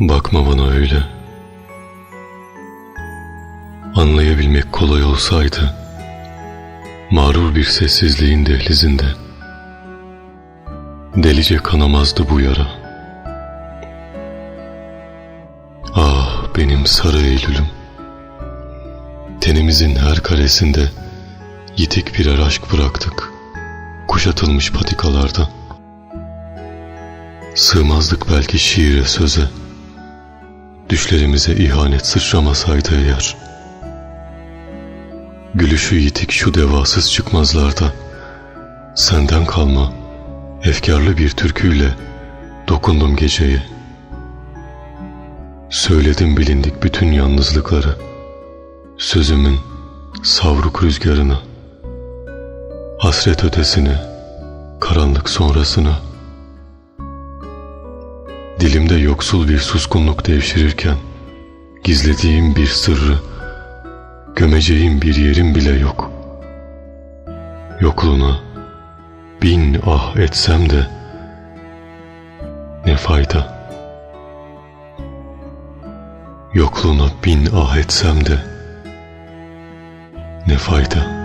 Bakma bana öyle. Anlayabilmek kolay olsaydı, mağrur bir sessizliğin dehlizinde, delice kanamazdı bu yara. Ah benim sarı Eylül'üm, tenimizin her karesinde yitik birer aşk bıraktık, kuşatılmış patikalarda. Sığmazdık belki şiire söze, Düşlerimize ihanet sıçramasaydı eğer. Gülüşü yitik şu devasız çıkmazlarda. Senden kalma, efkarlı bir türküyle dokundum geceye. Söyledim bilindik bütün yalnızlıkları. Sözümün savruk rüzgarına. Hasret ötesine, karanlık sonrasına. Dilimde yoksul bir suskunluk devşirirken gizlediğim bir sırrı, gömeceğim bir yerim bile yok. Yokluğuna bin ah etsem de ne fayda? Yokluğuna bin ah etsem de ne fayda?